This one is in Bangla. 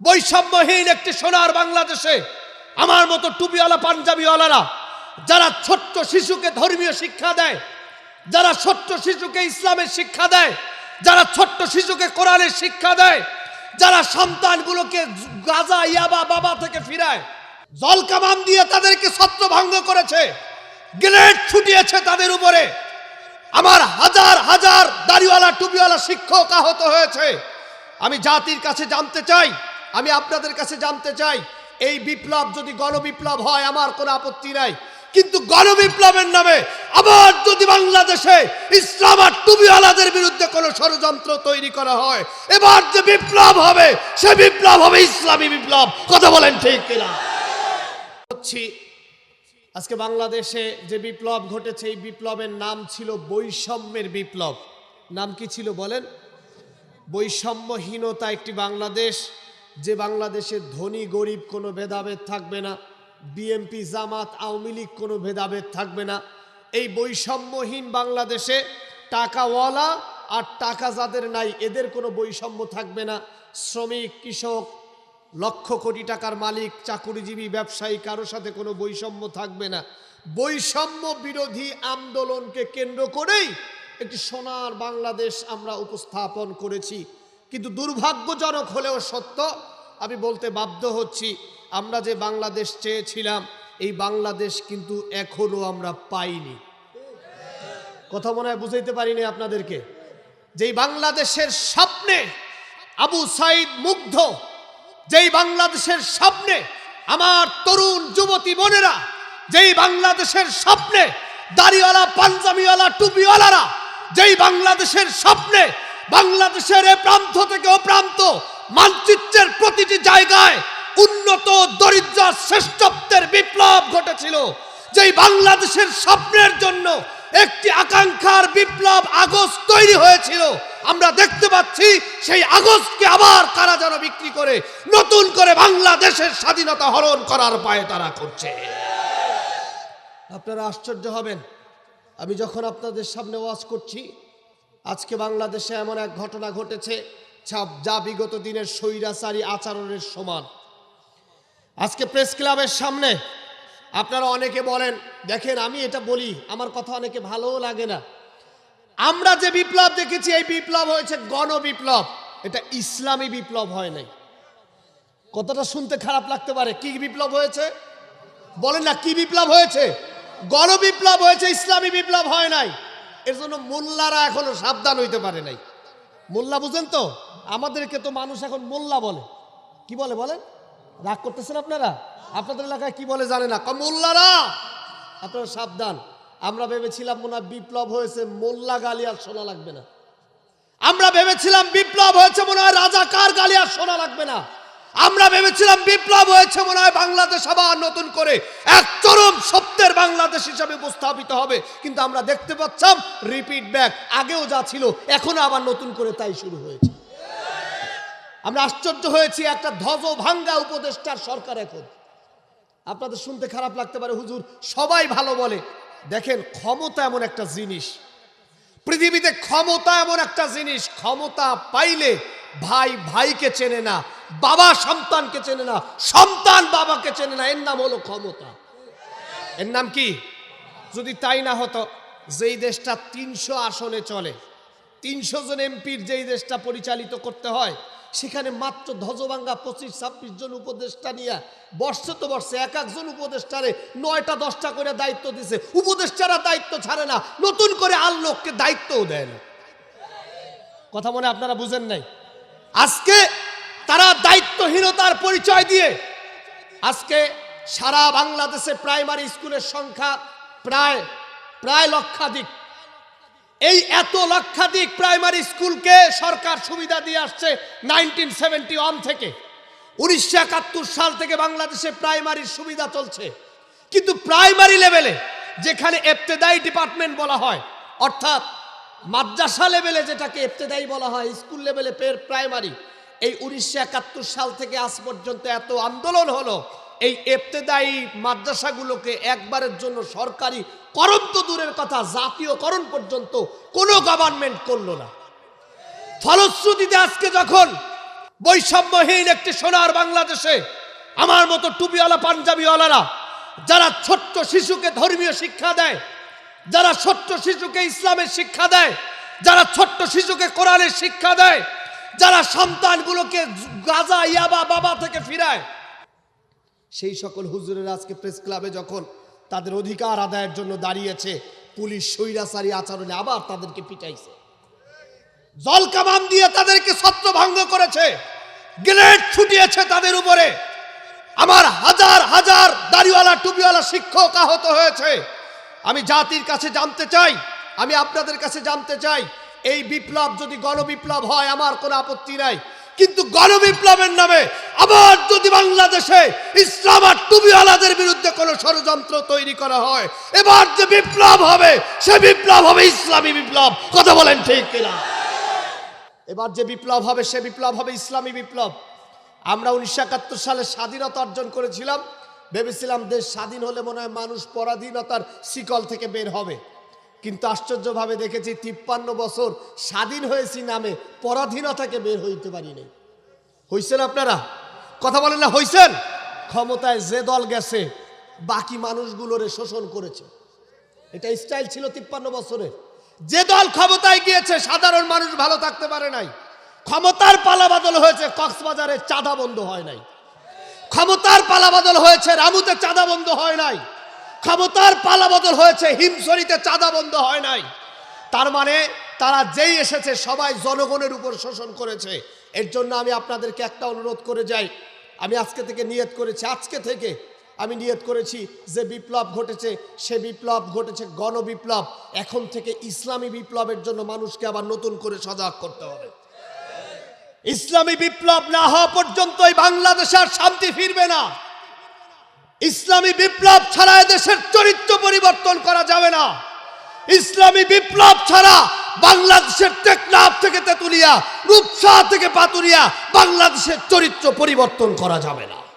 বৈষম্যহীন একটি সোনার বাংলাদেশে আমার মতো টুপিওয়ালা পাঞ্জাবিওয়ালারা, যারা ছোট্ট শিশুকে ধর্মীয় শিক্ষা দেয়, যারা ছোট্ট শিশুকে ইসলামের শিক্ষা দেয়, যারা ছোট্ট শিশুকে কোরআনের শিক্ষা দেয়, যারা সন্তানগুলোকে গাজা, ইয়াবা বাবা থেকে ফিরায় জল কামান দিয়ে তাদেরকে ছত্রভঙ্গ করেছে গ্রেড ছুটিয়েছে তাদের উপরে। আমার হাজার হাজার দাড়িওয়ালা, টুপিওয়ালা শিক্ষক আহত হয়েছে। আমি জাতির কাছে জানতে চাই আমি আপনাদের কাছে জানতে চাই, এই বিপ্লব যদি গণবিপ্লব হয়, আমার কোনো আপত্তি নাই। কিন্তু গণবিপ্লবের নামে আবার যদি বাংলাদেশে ইসলাম আর টুবিওয়ালাদের বিরুদ্ধে কোনো ষড়যন্ত্র তৈরি করা হয়, এবার যে বিপ্লব হবে, সে বিপ্লব হবে ইসলামী বিপ্লব। কথা বলেন ঠিক কিনা? হচ্ছি, আজকে বাংলাদেশে যে বিপ্লব ঘটেছে, এই বিপ্লবের নাম ছিল বৈষম্যের বিপ্লব। নাম কি ছিল বলেন? বৈষম্যহীনতা একটি বাংলাদেশ যে বাংলাদেশে ধনী, গরিব কোনো ভেদাভেদ থাকবে না বিএমপি জামাত, আওয়ামী লীগ কোনো ভেদাভেদ থাকবে না। এই বৈষম্যহীন বাংলাদেশে টাকাওয়ালা আর টাকা যাদের নাই, এদের কোনো বৈষম্য থাকবে না। শ্রমিক, কৃষক, লক্ষ কোটি টাকার মালিক, চাকুরিজীবী, ব্যবসায়ী কারও সাথে কোনো বৈষম্য থাকবে না। বৈষম্য বিরোধী আন্দোলনকে কেন্দ্র করেই একটি সোনার বাংলাদেশ আমরা উপস্থাপন করেছি। কিন্তু দুর্ভাগ্যজনক হলেও সত্য, আমি বলতে বাধ্য হচ্ছি, আমরা যে বাংলাদেশ চেয়েছিলাম, এই বাংলাদেশ কিন্তু এখনও আমরা পাইনি। কথা মনে হয় বুঝাইতে পারিনি আপনাদেরকে? যেই বাংলাদেশের স্বপ্নে আবু সাইদ মুগ্ধ, যেই বাংলাদেশের স্বপ্নে আমার তরুণ যুবতী বোনেরা, যেই বাংলাদেশের স্বপ্নে দাড়িওয়ালা, পাঞ্জাবিওয়ালা, টুপিওয়ালারা, যেই বাংলাদেশের স্বপ্নে বাংলাদেশের প্রান্ত থেকে ও প্রান্ত মানচিত্রের প্রতিটি জায়গায় উন্নত, দরিদ্র, শ্রেষ্ঠত্বের বিপ্লব ঘটেছিল। যেই বাংলাদেশের স্বপ্নের জন্য একটি আকাঙ্ক্ষার বিপ্লব আগস্ট তৈরি হয়েছিল, আমরা দেখতে পাচ্ছি সেই আগস্টকে আবার তারা যেন বিক্রি করে, নতুন করে বাংলাদেশের স্বাধীনতা হরণ করার পায়ে তারা করছে। আপনারা আশ্চর্য হবেন, আমি যখন আপনাদের সামনে ওয়াজ করছি আজকে বাংলাদেশে এমন এক ঘটনা ঘটেছে, যা- বিগত দিনের স্বৈরাচারী আচরণের সমান। আজকে প্রেস ক্লাবের সামনে আপনারা অনেকে বলেন, দেখেন, আমি এটা বলি, আমার কথা অনেকে ভালোও লাগে না। আমরা যে বিপ্লব দেখেছি, এই বিপ্লব হয়েছে গণ বিপ্লব এটা ইসলামী বিপ্লব হয় নাই। কতটা শুনতে খারাপ লাগতে পারে? কি বিপ্লব হয়েছে? বলেন না, কি বিপ্লব হয়েছে? গণ বিপ্লব হয়েছে, ইসলামী বিপ্লব হয় নাই। এর জন্য মোল্লারা এখনও সাবধান হইতে পারে নাই। মোল্লা বুঝেন তো? আমাদেরকে তো মানুষ এখন মোল্লা বলে। কি বলে বলেন? রাগ করতেছেন আপনারা? আপনাদের এলাকায় কি বলে জানে না। মোল্লারা! আপনারা সাবধান। আমরা ভেবেছিলাম মনে বিপ্লব হয়েছে, মোল্লা গালি আর শোনা লাগবে না। আমরা ভেবেছিলাম বিপ্লব হয়েছে, মনে হয় রাজাকার গালি আর শোনা লাগবে না। আমরা ভেবেছিলাম বিপ্লব হয়েছে মনে হয় বাংলাদেশ আবার নতুন করে এক চরম সত্যের বাংলাদেশ হিসাবে উপস্থাপিত হবে। কিন্তু আমরা দেখতে পাচ্ছাম রিপিট ব্যাক আগেও যা ছিল, এখনও আবার নতুন করে তাই শুরু হয়েছে। আমরা আশ্চর্য হয়েছি, একটা ধ্বজ ভাঙ্গা উপদেষ্টার সরকার এখন। আপনাদের শুনতে খারাপ লাগতে পারে, হুজুর, সবাই ভালো বলে। দেখেন, ক্ষমতা এমন একটা জিনিস। পৃথিবীতে ক্ষমতা এমন একটা জিনিস, ক্ষমতা পাইলে ভাই ভাইকে চেনে না। বাবা সন্তানকে চেনে না, সন্তান বাবাকে চেনে না। এর নাম হলো ক্ষমতা। এর নাম কি? যদি তাই না হতো, যেই দেশটা তিনশো আসনে চলে, তিনশো জন এমপির যেই দেশটা পরিচালিত করতে হয়, সেখানে মাত্র ধ্বজভাঙ্গা পঁচিশ, ছাব্বিশ জন উপদেষ্টা নিয়ে বর্ষে তো বর্ষে এক একজন উপদেষ্টারে নয়টা, দশটা করে দায়িত্ব দিছে। উপদেষ্টারা দায়িত্ব ছাড়ে না, নতুন করে আর লোককে দায়িত্বও দেয় না। কথা মনে আপনারা বুঝেন নাই? আজকে তারা দায়িত্বহীনতার পরিচয় দিয়ে আজকে সারা বাংলাদেশে প্রাইমারি স্কুলের সংখ্যা প্রায় প্রায় লক্ষাধিক। এই এত লক্ষাধিক প্রাইমারি স্কুলকে সরকার সুবিধা দিয়ে আসছে নাইনটিন সেভেন্টি ওয়ান থেকে। উনিশশো একাত্তর সাল থেকে বাংলাদেশে প্রাইমারির সুবিধা চলছে। কিন্তু প্রাইমারি লেভেলে, যেখানে এফতেদায়ী ডিপার্টমেন্ট বলা হয়, অর্থাৎ মাদ্রাসা লেভেলে যেটাকে এফতেদায়ী বলা হয়, স্কুল লেভেলে প্রাইমারি এই উনিশশো একাত্তর সাল থেকে আজ পর্যন্ত এত আন্দোলন হলো, এই এফতেদায়ী মাদ্রাসাগুলোকে একবারের জন্য সরকারি করণ তো দূরের কথা, জাতীয়করণ পর্যন্ত কোনো গভর্নমেন্ট করল না। ফলশ্রুতিতে আজকে যখন বৈষম্যহীন একটি সোনার বাংলাদেশে আমার মতো টুপিওয়ালা পাঞ্জাবিওয়ালারা, যারা ছোট্ট শিশুকে ধর্মীয় শিক্ষা দেয়, যারা ছোট্ট শিশুকে ইসলামের শিক্ষা দেয়, যারা ছোট্ট শিশুকে কোরআনের শিক্ষা দেয় যারা সন্তানগুলোকে গাজা ইয়াবা বাবা থেকে ফিরায়, সেই সকল হুজুরের আজকে প্রেস ক্লাবে যখন তাদের অধিকার আদায়ের জন্য দাঁড়িয়েছে, পুলিশ স্বৈরাচারী আচরণে আবার তাদেরকে পিটাইছে। জল কামান দিয়ে তাদেরকে ছত্রভঙ্গ করেছে গ্রেড ছুটিয়েছে তাদের উপরে। আমার হাজার হাজার দাড়িওয়ালা, টুপিওয়ালা শিক্ষক আহত হয়েছে। আমি জাতির কাছে জানতে চাই, আমি আপনাদের কাছে জানতে চাই এই বিপ্লব যদি গণবিপ্লব হয়, আমার কোনো আপত্তি নাই। কিন্তু গণবিপ্লবের নামে আবার যদি বাংলাদেশে ইসলাম আর টুবিওয়ালাদের বিরুদ্ধে কোনো ষড়যন্ত্র তৈরি করা হয়, এবার যে বিপ্লব হবে, সে বিপ্লব হবে ইসলামী বিপ্লব। কথা বলেন ঠিক কিনা? এবার যে বিপ্লব হবে, সে বিপ্লব হবে ইসলামী বিপ্লব। আমরা উনিশশো একাত্তর সালে স্বাধীনতা অর্জন করেছিলাম। ভেবেছিলাম দেশ স্বাধীন হলে মনে হয় মানুষ পরাধীনতার শিকল থেকে বের হবে। কিন্তু আশ্চর্যভাবে দেখেছি তিপ্পান্ন বছর স্বাধীন হয়েছি নামে পরাধীনতাকে বের হইতে পারিনি হইছেন আপনারা? কথা বলেন না, হইছেন? ক্ষমতায় যে দল গেছে, বাকি মানুষগুলোরে শোষণ করেছে। এটা স্টাইল ছিল তিপ্পান্ন বছরের। যে দল ক্ষমতায় গিয়েছে, সাধারণ মানুষ ভালো থাকতে পারে নাই। ক্ষমতার পালাবদল হয়েছে, কক্সবাজারে চাঁদা বন্ধ হয় নাই। ক্ষমতার পালাবদল হয়েছে, রামুতে চাঁদা বন্ধ হয় নাই। ক্ষমতার পালাবদল হয়েছে হিমসরিতে চাঁদা বন্ধ হয় নাই। তার মানে তারা যেই এসেছে, সবাই জনগণের উপর শোষণ করেছে। এর জন্য আমি আপনাদেরকে একটা অনুরোধ করে যাই। আমি আজকে থেকে নিয়ত করেছি, আজকে থেকে আমি নিয়ত করেছি যে বিপ্লব ঘটেছে, সে বিপ্লব ঘটেছে গণবিপ্লব। এখন থেকে ইসলামী বিপ্লবের জন্য মানুষকে আবার নতুন করে সজাগ করতে হবে। ইসলামী বিপ্লব না হওয়া পর্যন্ত এই বাংলাদেশে আর শান্তি ফিরবে না। ইসলামী বিপ্লব ছাড়া দেশের চরিত্র পরিবর্তন করা যাবে না। ইসলামী বিপ্লব ছাড়া বাংলাদেশের টেকনাফ থেকে তেতুলিয়া, রূপসা থেকে পাতুরিয়া বাংলাদেশের চরিত্র পরিবর্তন করা যাবে না।